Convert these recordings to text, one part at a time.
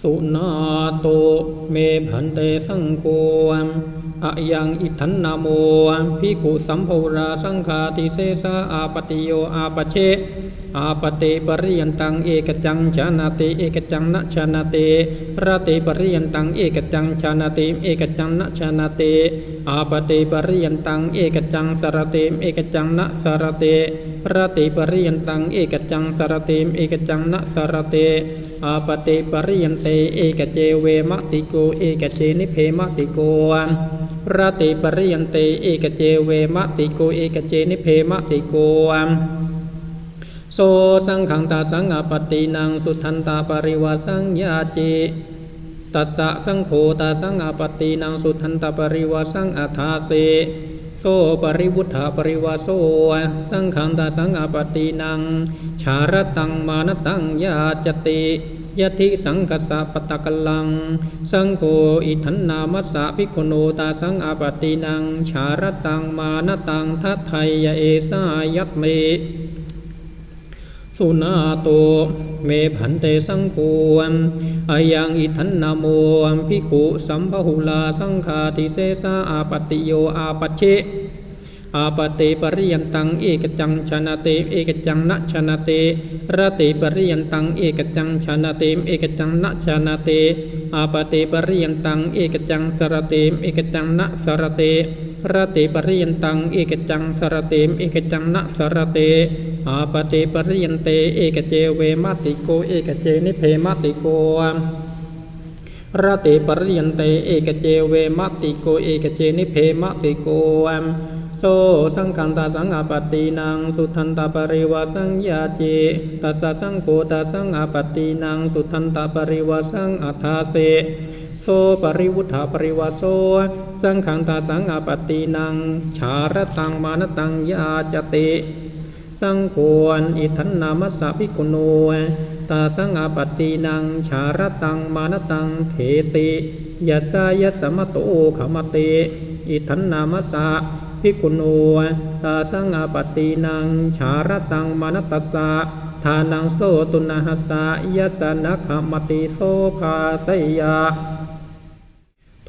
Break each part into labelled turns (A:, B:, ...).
A: สุนาโตเมพันเตสังโฆอะยังอิทันนาโมภิกขุสัมภวราสังฆาติเสสะอาปติโยอาปเช อาปเตปริยันตังเอกจังชานาติเอกจังนะชานาติระเตปริยันตังเอกจังชานาติเอกจังนะชานาติอาปเตปริยันตังเอกจังสารติเอกจังนะสรติระเตปริยันตังเอกจังสารติเอกจังนะสรติอาปเตปริยันเตเอกเจเวมติโกเอกเจนิเพมติโกระเตปริยันเตเอกเจเวมติโกเอกเจนิเพมติโก โสสังขังตาสังอาปตินังสุทันตาปริวาสังยาเจตัสสะสังโฆตาสังอาปตินังสุทันตาปริวาสังอาทาเสโสปริวุฒาปริวาโสสังขังตาสังอาปตินังชารตังมานตังยาจติยะทิสังกัสสะปตะกลัง สังโฆอิทันนามัสสะภิกขุโนตาสังอาปตินัง ชารตังมานตังทัตไทยเอสายัตเม สุนาโตเมผันเตสังโฆอายังอิทันนาโมภิกุสัมภหุลาสังฆาติเสสาอาปติโยอาปเชอาปเตปริยันตังเอกจังชนะเตเอกจังนะชนะเตระเตปริยันตังเอกจังชนะเตเอกจังนะชนะเตอาปเตปริยันตังเอกจังสระเตเอกจังนะสระเต ระเตปริยันตังเอกจังสระเตมเอกจังนะสระเตอาปเตปริยันเต เอกเจเวมาติโก เอกเจนิเพมาติโกระเตปริยันเต เอกเจเวมาติโก เอกเจนิเพมาติโกโสสังคันตาสังอาปตินังสุทันตาปริวาสังยาเจตัสสังโฆตาสังอาปตินังสุทันตาปริวาสังอัฏฐาเส โสปริวุฒาปริวาโสสังขังตาสังอาปตินัง ชารตังมานตังยาจติสังโฆนอิทันนามัสสะภิกุโนตาสังอาปตินัง ชารตังมานตังเถติยัสายสมะโตขมติอิทันนามัสสะภิกุโนตาสังอาปตินัง ชารตังมานตัสสะทานังโสตุนาหสะยัสนะขมติโสภาสยา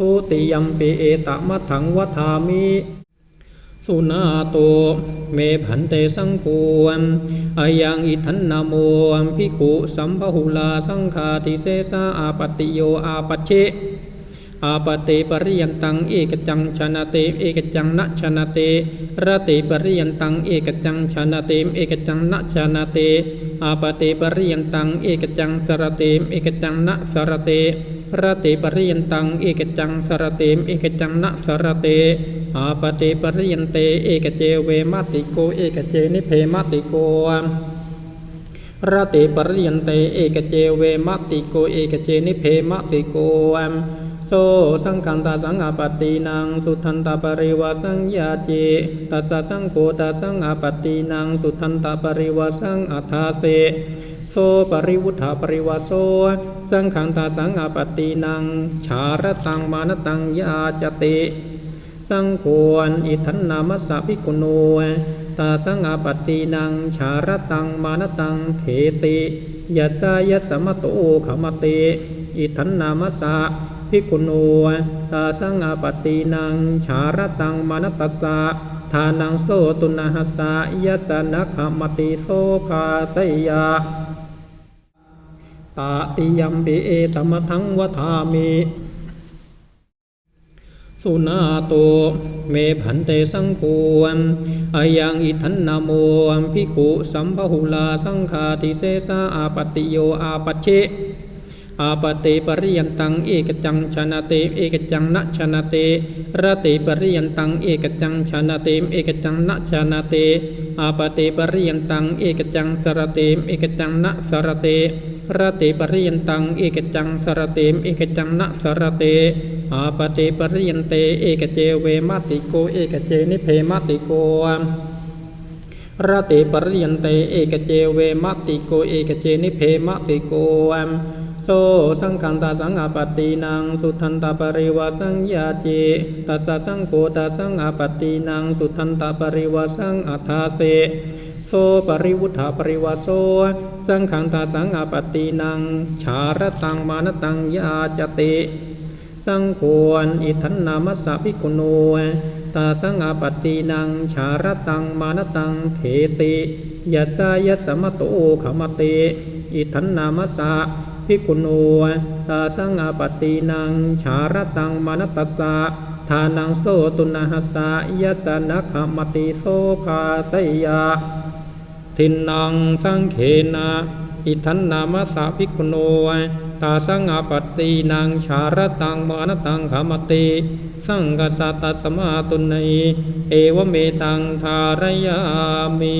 A: ทุติยมปิเอตมะถังวัฏามิสุนาโตเมผันเตสังโฆอายังอิทันนาโมภิกุสัมภหุลาสังฆาติเสสาอาปติโยอาปเชอาปเตปริยันตังเอกจังชนะเตเอกจังนะชนะเตระเตปริยันตังเอกจังชนะเตเอกจังนะชนะเตอาปเตปริยันตังเอกจังสระเตเอกจังนะสระเต ระเตปริยันตังเอกจังสระเตมเอกจังนะสระเตอาปเตปริยันเต เอกเจเวมาติโก เอกเจนิเพมาติโกระเตปริยันเต เอกเจเวมาติโก เอกเจนิเพมาติโกโสสังคันตาสังอาปตินังสุทันตาปริวาสังยาเจตัสสังโฆตาสังอาปตินังสุทันตาปริวาสังอัฏฐาเส โสปริวุฒาปริวาโสสังขังตาสังอาปตินังชารตังมานตังยาจติสังโฆนอิทันนามสะภิกุโนตาสังอาปตินังชารตังมานตังเถติยัสายสมโตขมติอิทันนามสะภิกุโนตาสังอาปตินังชารตังมานตัสสะทานังโสตุนาหสะยัสนะขมติโสภาสยา ตาติยมปิเอตมะทังวทามิสุนาโตเมผันเตสังโฆอายังอิทันนาโมภิกุสัมภหุลาสังฆาติเสสาอาปติโยอาปเชอาปเตปริยันตังเอกจังชนะเตเอกจังนะชนะเตระเตปริยันตังเอกจังชนะเตเอกจังนะชนะเตอาปเตปริยันตังเอกจังสระเตเอกจังนะสระเต ระเตปริยันตังเอกจังสระเตมเอกจังนะสระเตอาปเตปริยันเตเอกเจเวมาติโกเอกเจนิเพมาติโกระเตปริยันเตเอกเจเวมติโกเอกเจนิเพมติโกโสสังคันตาสังอาปตินังสุทันตาปริวาสังยาเจตัสสังโฆตาสังอาปตินังสุทันตาปริวาสังอัฏฐาเส โสปริวุฒาปริวาโสสังขังตาสังอาปตินังชารตังมานตังยาจติ สังควรอิทันนามัสสะภิกุโนตาสังอาปตินังชารตังมานตังเทติยัสายัสสมโตขมติอิทันนามัสสะภิกุโนตาสังอาปตินังชารตังมานตัสสะทานังโสตุนาหสสะยัสสนะขมติโสภาสยา ทินนังสังเขนาอิทันนามสะภิกุโนตาสังอาปตินางชารตังมานตังขามติสังกสัตาสมาตุนัยเอวเมตังทารยามี